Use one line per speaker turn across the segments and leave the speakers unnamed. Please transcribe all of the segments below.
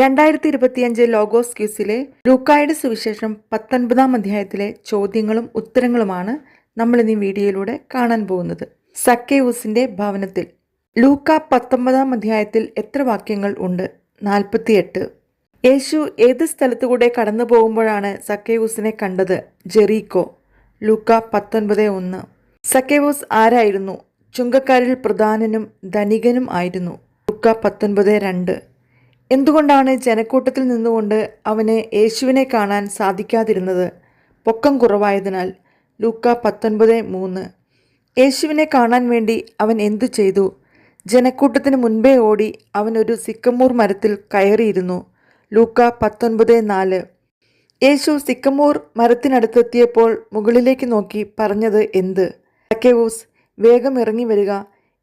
രണ്ടായിരത്തി ഇരുപത്തിയഞ്ച് ലോഗോസ് ക്യൂസിലെ ലൂക്കായുടെ സുവിശേഷം പത്തൊൻപതാം അധ്യായത്തിലെ ചോദ്യങ്ങളും ഉത്തരങ്ങളുമാണ് നമ്മൾ ഇന്ന് വീഡിയോയിലൂടെ കാണാൻ പോകുന്നത്. സക്കേവൂസിന്റെ ഭവനത്തിൽ. ലൂക്ക പത്തൊമ്പതാം അധ്യായത്തിൽ എത്ര വാക്യങ്ങൾ ഉണ്ട്? നാൽപ്പത്തിയെട്ട്. യേശു ഏത് സ്ഥലത്തുകൂടെ കടന്നു പോകുമ്പോഴാണ് സക്കേവൂസിനെ കണ്ടത്? ജെറീക്കോ. ലൂക്ക പത്തൊൻപത് ഒന്ന്. സക്കേവൂസ് ആരായിരുന്നു? ചുങ്കക്കാരിൽ പ്രധാനനും ധനികനും ആയിരുന്നു. ലൂക്ക പത്തൊൻപത് രണ്ട്. എന്തുകൊണ്ടാണ് ജനക്കൂട്ടത്തിൽ നിന്നുകൊണ്ട് അവന് യേശുവിനെ കാണാൻ സാധിക്കാതിരുന്നത്? പൊക്കം കുറവായതിനാൽ ലൂക്ക പത്തൊൻപത് മൂന്ന്. യേശുവിനെ കാണാൻ വേണ്ടി അവൻ എന്തു ചെയ്തു? ജനക്കൂട്ടത്തിന് മുൻപേ ഓടി അവൻ ഒരു സിക്കമൂർ മരത്തിൽ കയറിയിരുന്നു. ലൂക്ക പത്തൊൻപത് നാല്. യേശു സിക്കമൂർ മരത്തിനടുത്തെത്തിയപ്പോൾ മുകളിലേക്ക് നോക്കി പറഞ്ഞത് എന്ത്? അക്കേവൂസ് വേഗം ഇറങ്ങി വരിക.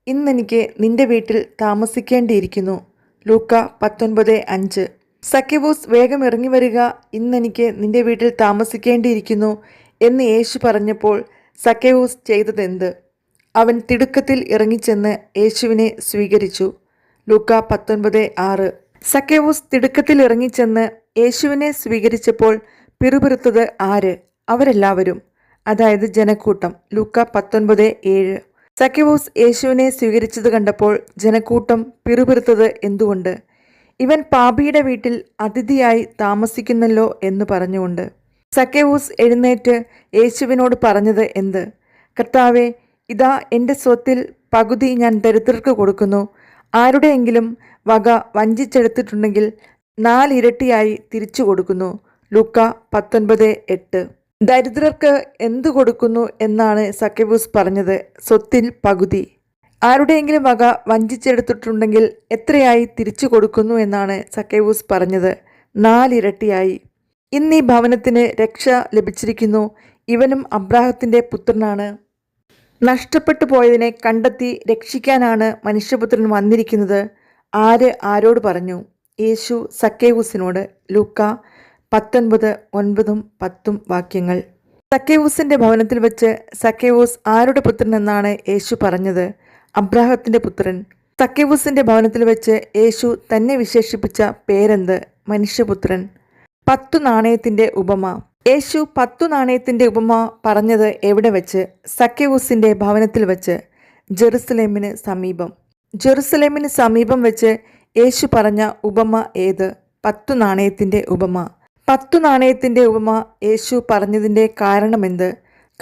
ഇന്നെനിക്ക് നിന്റെ വീട്ടിൽ താമസിക്കേണ്ടിയിരിക്കുന്നു. ലൂക്ക പത്തൊൻപത് അഞ്ച്. സക്കേവൂസ് വേഗം ഇറങ്ങി വരിക. ഇന്നെനിക്ക് നിന്റെ വീട്ടിൽ താമസിക്കേണ്ടിയിരിക്കുന്നു എന്ന് യേശു പറഞ്ഞപ്പോൾ സക്കേവൂസ് ചെയ്തതെന്ത്? അവൻ തിടുക്കത്തിൽ ഇറങ്ങിച്ചെന്ന് യേശുവിനെ സ്വീകരിച്ചു. ലൂക്ക പത്തൊൻപത് ആറ്. സക്കേവൂസ് തിടുക്കത്തിൽ ഇറങ്ങിച്ചെന്ന് യേശുവിനെ സ്വീകരിച്ചപ്പോൾ പിറുപിറുത്തത് ആര്? അവരെല്ലാവരും. അതായത് ജനക്കൂട്ടം. ലൂക്ക പത്തൊൻപത് ഏഴ്. സക്കേവൂസ് യേശുവിനെ സ്വീകരിച്ചത് കണ്ടപ്പോൾ ജനക്കൂട്ടം പിറുപിറുത്തത് എന്തുകൊണ്ട്? ഇവൻ പാപിയുടെ വീട്ടിൽ അതിഥിയായി താമസിക്കുന്നല്ലോ എന്ന് പറഞ്ഞുകൊണ്ട്. സക്കേവൂസ് എഴുന്നേറ്റ് യേശുവിനോട് പറഞ്ഞത് എന്ത്? കർത്താവെ ഇതാ എന്റെ സ്വത്തിൽ പകുതി ഞാൻ ദരിദ്രർക്ക് കൊടുക്കുന്നു. ആരുടെയെങ്കിലും വക വഞ്ചിച്ചെടുത്തിട്ടുണ്ടെങ്കിൽ നാലിരട്ടിയായി തിരിച്ചു കൊടുക്കുന്നു. ലുക്ക പത്തൊൻപത് എട്ട്. ദരിദ്രർക്ക് എന്തു കൊടുക്കുന്നു എന്നാണ് സക്കബൂസ് പറഞ്ഞത്. സ്വത്തിൽ പകുതി. ആരുടെയെങ്കിലും വക വഞ്ചിച്ചെടുത്തിട്ടുണ്ടെങ്കിൽ എത്രയായി തിരിച്ചു കൊടുക്കുന്നു എന്നാണ് സക്കേവൂസ് പറഞ്ഞത്. നാലിരട്ടിയായി. ഇന്ന് ഈ ഭവനത്തിന് രക്ഷ ലഭിച്ചിരിക്കുന്നു. ഇവനും അബ്രാഹത്തിന്റെ പുത്രനാണ്. നഷ്ടപ്പെട്ടു പോയതിനെ കണ്ടെത്തി രക്ഷിക്കാനാണ് മനുഷ്യപുത്രൻ വന്നിരിക്കുന്നത്. ആര് ആരോട് പറഞ്ഞു? യേശു സക്കേവൂസിനോട് ലൂക്ക പത്തൊൻപത് ഒൻപതും പത്തും വാക്യങ്ങൾ. സക്കേവൂസിന്റെ ഭവനത്തിൽ വെച്ച് സക്കേവൂസ് ആരുടെ പുത്രൻ എന്നാണ് യേശു പറഞ്ഞത്? അബ്രാഹത്തിന്റെ പുത്രൻ. സക്കേവൂസിന്റെ ഭവനത്തിൽ വെച്ച് യേശു തന്നെ വിശേഷിപ്പിച്ച പേരെന്ത്? മനുഷ്യപുത്രൻ. പത്തു നാണയത്തിന്റെ ഉപമ. യേശു പത്തു നാണയത്തിന്റെ ഉപമ പറഞ്ഞത് എവിടെ വെച്ച്? സക്കേവൂസിന്റെ ഭവനത്തിൽ വെച്ച്. ജെറുസലേമിന് സമീപം. ജെറുസലേമിന് സമീപം വെച്ച് യേശു പറഞ്ഞ ഉപമ ഏത്? പത്തു നാണയത്തിന്റെ ഉപമ. പത്തു നാണയത്തിന്റെ ഉപമ യേശു പറഞ്ഞതിന്റെ കാരണമെന്ത്?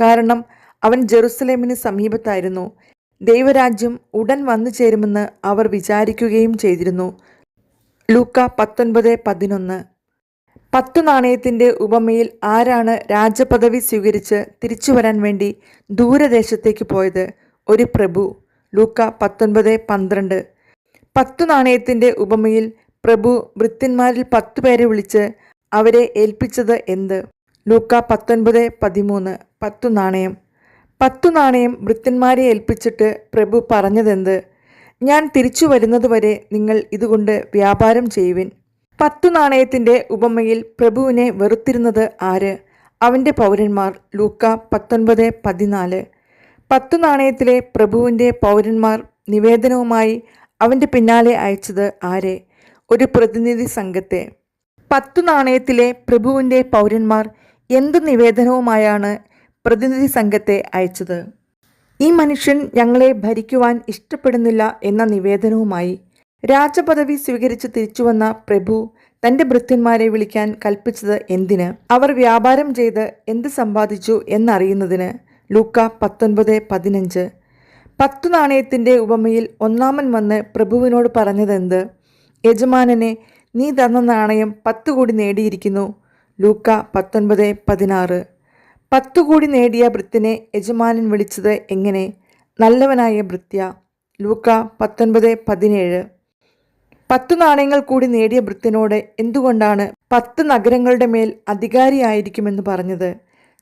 കാരണം അവൻ ജെറുസലേമിന് സമീപത്തായിരുന്നു. ദൈവരാജ്യം ഉടൻ വന്നു ചേരുമെന്ന് അവർ വിചാരിക്കുകയും ചെയ്തിരുന്നു. ലൂക്ക പത്തൊൻപത് പതിനൊന്ന്. പത്തു നാണയത്തിന്റെ ഉപമയിൽ ആരാണ് രാജപദവി സ്വീകരിച്ച് തിരിച്ചു വരാൻ വേണ്ടി ദൂരദേശത്തേക്ക് പോയത്? ഒരു പ്രഭു. ലൂക്ക പത്തൊൻപത് പന്ത്രണ്ട്. പത്തു നാണയത്തിന്റെ ഉപമയിൽ പ്രഭു വൃത്തിന്മാരിൽ പത്തു പേരെ വിളിച്ച് അവരെ ഏൽപ്പിച്ചത് എന്ത്? ലൂക്ക പത്തൊൻപത് പതിമൂന്ന് പത്തു നാണയം. പത്തു നാണയം വൃത്തന്മാരെ ഏൽപ്പിച്ചിട്ട് പ്രഭു പറഞ്ഞതെന്ത്? ഞാൻ തിരിച്ചു വരുന്നതുവരെ നിങ്ങൾ ഇതുകൊണ്ട് വ്യാപാരം ചെയ്യുവിൻ. പത്തു നാണയത്തിന്റെ ഉപമയിൽ പ്രഭുവിനെ വെറുത്തിരുന്നത് ആര്? അവന്റെ പൗരന്മാർ ലൂക്ക പത്തൊൻപത് പതിനാല്. പത്തു നാണയത്തിലെ പ്രഭുവിന്റെ പൗരന്മാർ നിവേദനവുമായി അവന്റെ പിന്നാലെ അയച്ചത് ആരെ? ഒരു പ്രതിനിധി സംഘത്തെ. പത്തു നാണയത്തിലെ പ്രഭുവിന്റെ പൗരന്മാർ എന്തു നിവേദനവുമായാണ് പ്രതിനിധി സംഘത്തെ അയച്ചത്? ഈ മനുഷ്യൻ ഞങ്ങളെ ഭരിക്കുവാൻ ഇഷ്ടപ്പെടുന്നില്ല എന്ന നിവേദനവുമായി രാജപദവി സ്വീകരിച്ച് തിരിച്ചുവന്ന പ്രഭു തന്റെ ഭൃത്യന്മാരെ വിളിക്കാൻ കൽപ്പിച്ചത് എന്തിന്? അവർ വ്യാപാരം ചെയ്ത് എന്ത് സമ്പാദിച്ചു എന്നറിയുന്നതിന് ലൂക്ക പത്തൊൻപത് പതിനഞ്ച്. പത്തു നാണയത്തിന്റെ ഉപമയിൽ ഒന്നാമൻ വന്ന് പ്രഭുവിനോട് പറഞ്ഞതെന്ത്? യജമാനനെ നീ തന്ന നാണയം പത്തു കോടി നേടിയിരിക്കുന്നു. ലൂക്ക പത്തൊൻപത് പതിനാറ്. പത്തു കോടി നേടിയ ഭൃത്യനെ യജമാനൻ വിളിച്ചത് എങ്ങനെ? നല്ലവനായ ഭൃത്യ. ലൂക്ക പത്തൊൻപത് പതിനേഴ്. പത്തു നാണയങ്ങൾ കൂടി നേടിയ ഭൃത്യനോട് എന്തുകൊണ്ടാണ് പത്ത് നഗരങ്ങളുടെ മേൽ അധികാരിയായിരിക്കുമെന്ന് പറഞ്ഞത്?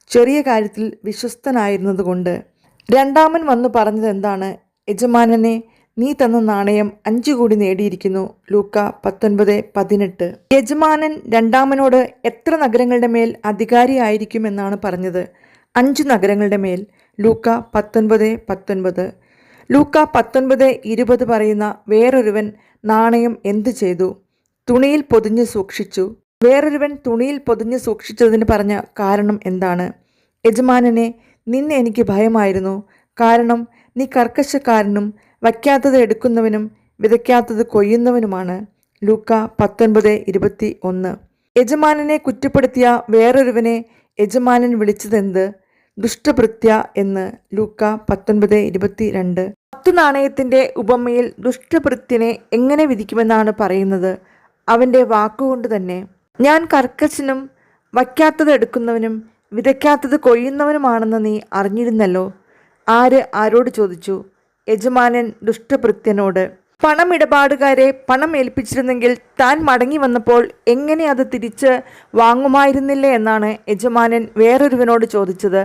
ചെറിയ കാര്യത്തിൽ വിശ്വസ്തനായിരുന്നതുകൊണ്ട്. രണ്ടാമൻ വന്നു പറഞ്ഞതെന്താണ്? യജമാനനെ നീ തന്ന നാണയം അഞ്ചു കോടി നേടിയിരിക്കുന്നു. ലൂക്ക പത്തൊൻപത് പതിനെട്ട്. യജമാനൻ രണ്ടാമനോട് എത്ര നഗരങ്ങളുടെ മേൽ അധികാരിയായിരിക്കുമെന്നാണ് പറഞ്ഞത്. അഞ്ചു നഗരങ്ങളുടെ മേൽ. ലൂക്ക പത്തൊൻപത് പത്തൊൻപത്. ലൂക്ക പത്തൊൻപത് ഇരുപത് പറയുന്ന വേറൊരുവൻ നാണയം എന്തു ചെയ്തു? തുണിയിൽ പൊതിഞ്ഞ് സൂക്ഷിച്ചു. വേറൊരുവൻ തുണിയിൽ പൊതിഞ്ഞ് സൂക്ഷിച്ചതിന് പറഞ്ഞ കാരണം എന്താണ്? യജമാനനെ നിന്നെ എനിക്ക് ഭയമായിരുന്നു. കാരണം നീ കർക്കശക്കാരനും വയ്ക്കാത്തത് എടുക്കുന്നവനും വിതയ്ക്കാത്തത് കൊയ്യുന്നവനുമാണ്. ലൂക്ക പത്തൊൻപത് ഇരുപത്തി ഒന്ന് യജമാനനെ കുറ്റപ്പെടുത്തിയ വേറൊരുവനെ യജമാനൻ വിളിച്ചതെന്ത്? ദുഷ്ടഭൃത്യ എന്ന്. ലൂക്ക പത്തൊൻപത് ഇരുപത്തി രണ്ട് പത്തു നാണയത്തിന്റെ ഉപമയിൽ ദുഷ്ടഭൃത്യനെ എങ്ങനെ വിധിക്കുമെന്നാണ് പറയുന്നത്? അവന്റെ വാക്കുകൊണ്ട് തന്നെ. ഞാൻ കർക്കശനും വയ്ക്കാത്തത് എടുക്കുന്നവനും വിതയ്ക്കാത്തത് കൊയ്യുന്നവനുമാണെന്ന് നീ അറിഞ്ഞിരുന്നല്ലോ. ആര് ആരോട് ചോദിച്ചു? യജമാനൻ ദുഷ്ടഭൃത്യനോട് പണമിടപാടുകാരെ പണം ഏൽപ്പിച്ചിരുന്നെങ്കിൽ താൻ മടങ്ങി വന്നപ്പോൾ എങ്ങനെ അത് തിരിച്ച് വാങ്ങുമായിരുന്നില്ലേ? എന്നാണ് യജമാനൻ വേറൊരുവനോട് ചോദിച്ചത്.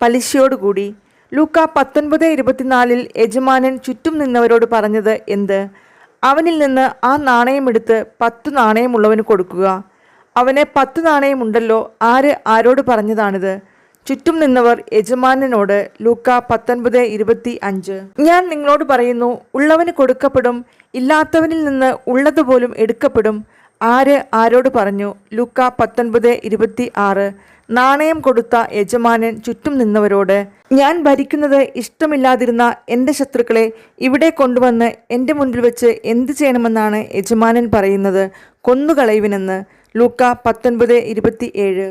പലിശയോടുകൂടി ലൂക്ക പത്തൊൻപത് ഇരുപത്തിനാലിൽ യജമാനൻ ചുറ്റും നിന്നവരോട് പറഞ്ഞത് എന്ത്? അവനിൽ നിന്ന് ആ നാണയമെടുത്ത് പത്ത് നാണയമുള്ളവന് കൊടുക്കുക. അവന് പത്ത് നാണയമുണ്ടല്ലോ ആര് ആരോട് പറഞ്ഞതാണിത്? ചുറ്റും നിന്നവർ യജമാനനോട് ലൂക്ക പത്തൊൻപത് ഇരുപത്തി അഞ്ച്. ഞാൻ നിങ്ങളോട് പറയുന്നു ഉള്ളവന് കൊടുക്കപ്പെടും ഇല്ലാത്തവനിൽ നിന്ന് ഉള്ളതുപോലും എടുക്കപ്പെടും. ആര് ആരോട് പറഞ്ഞു ലൂക്ക പത്തൊൻപത് ഇരുപത്തി ആറ് നാണയം കൊടുത്ത യജമാനൻ ചുറ്റും നിന്നവരോട് ഞാൻ ഭരിക്കുന്നത് ഇഷ്ടമില്ലാതിരുന്ന എന്റെ ശത്രുക്കളെ ഇവിടെ കൊണ്ടുവന്ന് എന്റെ മുൻപിൽ വെച്ച് എന്ത് ചെയ്യണമെന്നാണ് യജമാനൻ പറയുന്നത് കൊന്നുകളയുവിനെന്ന്. ലൂക്ക പത്തൊൻപത് ഇരുപത്തി ഏഴ്.